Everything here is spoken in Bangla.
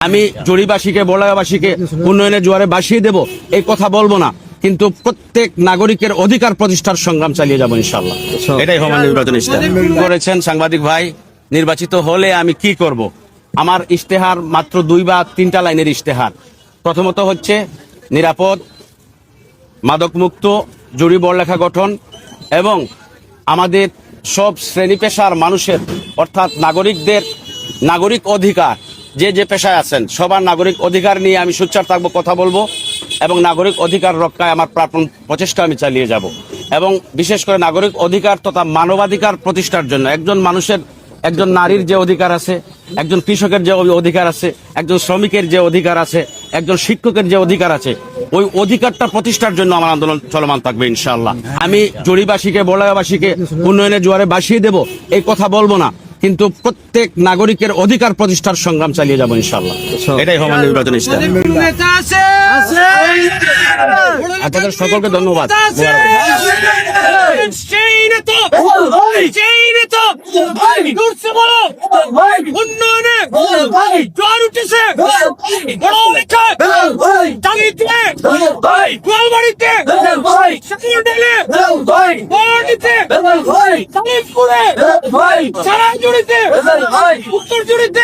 আমি জড়িবাসীকে বলাবাসীকে উন্নয়নের জোয়ারে বাসিয়ে দেব এই কথা বলব না। কিন্তু প্রত্যেক নাগরিকের অধিকার প্রতিষ্ঠার সংগ্রাম চালিয়ে যাব ইনশাল্লাহ এটাই হমান নির্বাচন ইশতেহার করেছেন সাংবাদিক ভাই? নির্বাচিত হলে আমি কি করব? আমার ইশতেহার মাত্র দুই বা তিনটা লাইনের ইশতেহার। প্রথমত হচ্ছে নিরাপদ মাদকমুক্ত জুড়ি বড়লেখা গঠন এবং আমাদের সব শ্রেণি পেশার মানুষের অর্থাৎ নাগরিকদের নাগরিক অধিকার যে যে পেশায় আছেন, সবার নাগরিক অধিকার নিয়ে আমি সোচ্চার থাকব, কথা বলব এবং নাগরিক অধিকার রক্ষায় আমার প্রাপণ প্রচেষ্টা আমি চালিয়ে যাব। এবং বিশেষ করে নাগরিক অধিকার তথা মানবাধিকার প্রতিষ্ঠার জন্য একজন মানুষের, একজন নারীর যে অধিকার আছে, একজন কৃষকের যে অধিকার আছে, একজন শ্রমিকের যে অধিকার আছে, একজন শিক্ষকের যে অধিকার আছে, ওই অধিকারটা প্রতিষ্ঠার জন্য আমার আন্দোলন চলমান থাকবে ইনশাল্লাহ আমি জড়িবাসীকে বলাবাসীকে উন্নয়নের জোয়ারে বাসিয়ে দেব, এই কথা বলব না। কিন্তু প্রত্যেক নাগরিকের অধিকার প্রতিষ্ঠার সংগ্রাম চালিয়ে যাব ইনশাআল্লাহ। এটাই হমান নির্বাচন আপনাদের সকলকে ধন্যবাদ। উন্নয়নে। জোয়ার উঠেছে। বড় লেখা। টাঙ্গিতে গোয়ালবাড়িতে। সেকুন্ডেলে বড়িতে সালিমপুরে সারাজুড়িতে উত্তর জুড়িতে